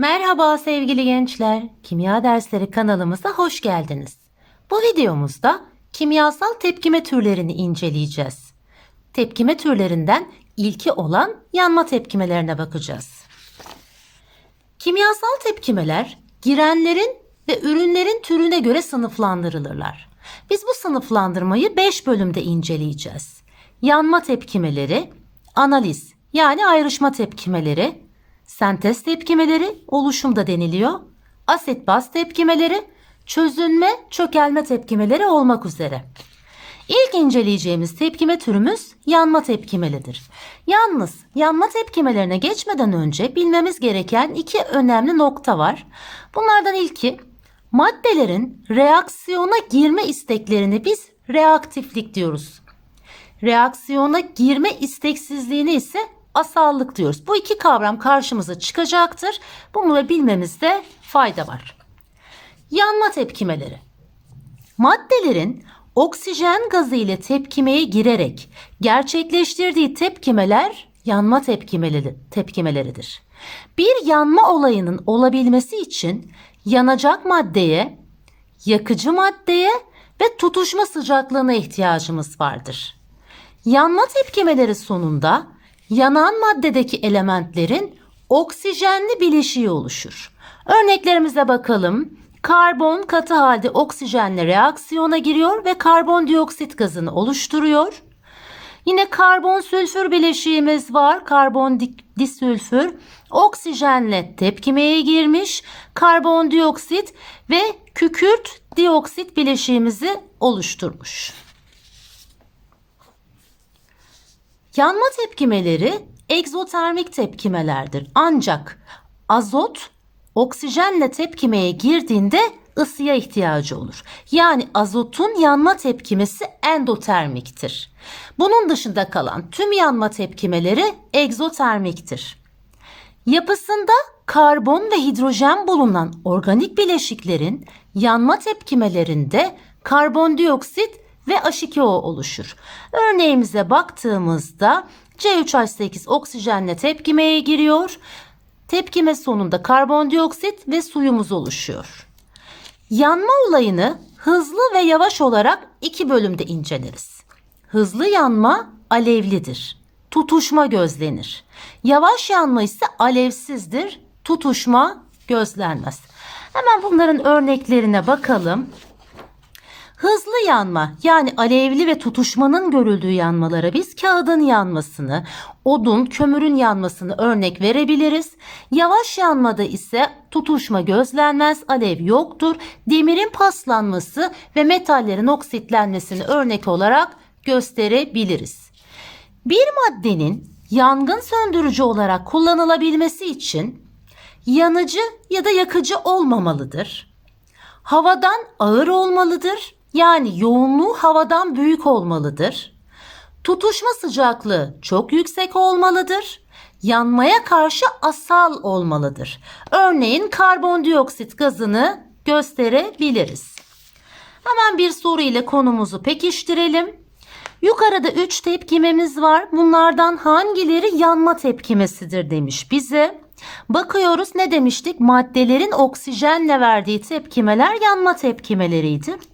Merhaba sevgili gençler. Kimya dersleri kanalımıza hoş geldiniz. Bu videomuzda kimyasal tepkime türlerini inceleyeceğiz. Tepkime türlerinden ilki olan yanma tepkimelerine bakacağız. Kimyasal tepkimeler girenlerin ve ürünlerin türüne göre sınıflandırılırlar. Biz bu sınıflandırmayı 5 bölümde inceleyeceğiz. Yanma tepkimeleri, analiz yani ayrışma tepkimeleri, sentez tepkimeleri oluşumda deniliyor, asit baz tepkimeleri, çözünme, çökelme tepkimeleri olmak üzere. İlk inceleyeceğimiz tepkime türümüz yanma tepkimelidir. Yalnız yanma tepkimelerine geçmeden önce bilmemiz gereken iki önemli nokta var. Bunlardan ilki maddelerin reaksiyona girme isteklerini biz reaktiflik diyoruz. Reaksiyona girme isteksizliğini ise asallık diyoruz. Bu iki kavram karşımıza çıkacaktır. Bunu bilmemizde fayda var. Yanma tepkimeleri. Maddelerin oksijen gazı ile tepkimeye girerek gerçekleştirdiği tepkimeler yanma tepkimeleri, tepkimeleridir. Bir yanma olayının olabilmesi için yanacak maddeye, yakıcı maddeye ve tutuşma sıcaklığına ihtiyacımız vardır. Yanma tepkimeleri sonunda yanan maddedeki elementlerin oksijenli bileşiği oluşur. Örneklerimize bakalım. Karbon katı halde oksijenle reaksiyona giriyor ve karbondioksit gazını oluşturuyor. Yine karbon sülfür bileşiğimiz var. Karbon di- disülfür oksijenle tepkimeye girmiş. Karbondioksit ve kükürt dioksit bileşiğimizi oluşturmuş. Yanma tepkimeleri egzotermik tepkimelerdir. Ancak azot oksijenle tepkimeye girdiğinde ısıya ihtiyacı olur. Yani azotun yanma tepkimesi endotermiktir. Bunun dışında kalan tüm yanma tepkimeleri egzotermiktir. Yapısında karbon ve hidrojen bulunan organik bileşiklerin yanma tepkimelerinde karbondioksit ve H2O oluşur. Örneğimize baktığımızda C3H8 oksijenle tepkimeye giriyor. Tepkime sonunda karbondioksit ve suyumuz oluşuyor. Yanma olayını hızlı ve yavaş olarak iki bölümde inceleriz. Hızlı yanma alevlidir. Tutuşma gözlenir. Yavaş yanma ise alevsizdir. Tutuşma gözlenmez. Hemen bunların örneklerine bakalım. Hızlı yanma yani alevli ve tutuşmanın görüldüğü yanmalara biz kağıdın yanmasını, odun, kömürün yanmasını örnek verebiliriz. Yavaş yanmada ise tutuşma gözlenmez, alev yoktur. Demirin paslanması ve metallerin oksitlenmesini örnek olarak gösterebiliriz. Bir maddenin yangın söndürücü olarak kullanılabilmesi için yanıcı ya da yakıcı olmamalıdır. Havadan ağır olmalıdır. Yani yoğunluğu havadan büyük olmalıdır. Tutuşma sıcaklığı çok yüksek olmalıdır. Yanmaya karşı asal olmalıdır. Örneğin karbondioksit gazını gösterebiliriz. Hemen bir soru ile konumuzu pekiştirelim. Yukarıda 3 tepkimemiz var. Bunlardan hangileri yanma tepkimesidir demiş bize. Bakıyoruz ne demiştik? Maddelerin oksijenle verdiği tepkimeler yanma tepkimeleriydi.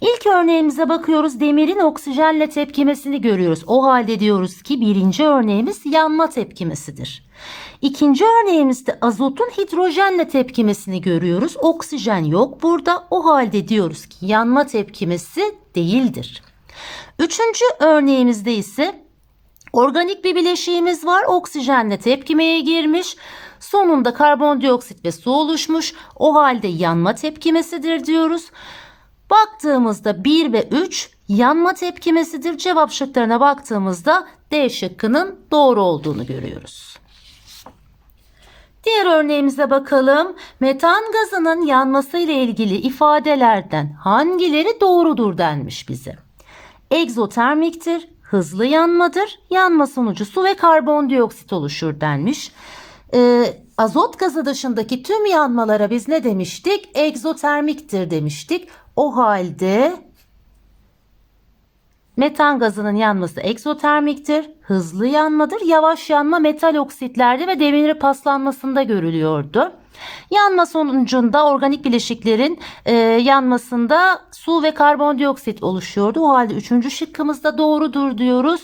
İlk örneğimize bakıyoruz. Demirin oksijenle tepkimesini görüyoruz. O halde diyoruz ki birinci örneğimiz yanma tepkimesidir. İkinci örneğimizde azotun hidrojenle tepkimesini görüyoruz. Oksijen yok burada. O halde diyoruz ki yanma tepkimesi değildir. Üçüncü örneğimizde ise organik bir bileşiğimiz var. Oksijenle tepkimeye girmiş. Sonunda karbondioksit ve su oluşmuş. O halde yanma tepkimesidir diyoruz. Baktığımızda 1 ve 3 yanma tepkimesidir. Cevap şıklarına baktığımızda D şıkkının doğru olduğunu görüyoruz. Diğer örneğimize bakalım. Metan gazının yanması ile ilgili ifadelerden hangileri doğrudur denmiş bize. Egzotermiktir, hızlı yanmadır, yanma sonucu su ve karbondioksit oluşur denmiş. Ee, azot gazı dışındaki tüm yanmalara biz ne demiştik? Egzotermiktir demiştik. O halde metan gazının yanması egzotermiktir, hızlı yanmadır, yavaş yanma metal oksitlerde ve demir paslanmasında görülüyordu. Yanma sonucunda organik bileşiklerin e, yanmasında su ve karbondioksit oluşuyordu. O halde üçüncü şıkkımız da doğrudur diyoruz.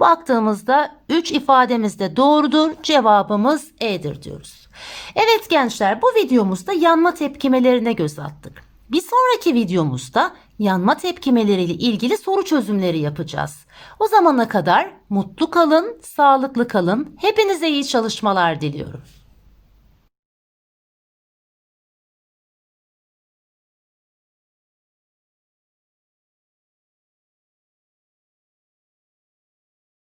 Baktığımızda 3 ifademiz de doğrudur. Cevabımız E'dir diyoruz. Evet gençler bu videomuzda yanma tepkimelerine göz attık. Bir sonraki videomuzda yanma tepkimeleriyle ilgili soru çözümleri yapacağız. O zamana kadar mutlu kalın, sağlıklı kalın. Hepinize iyi çalışmalar diliyorum.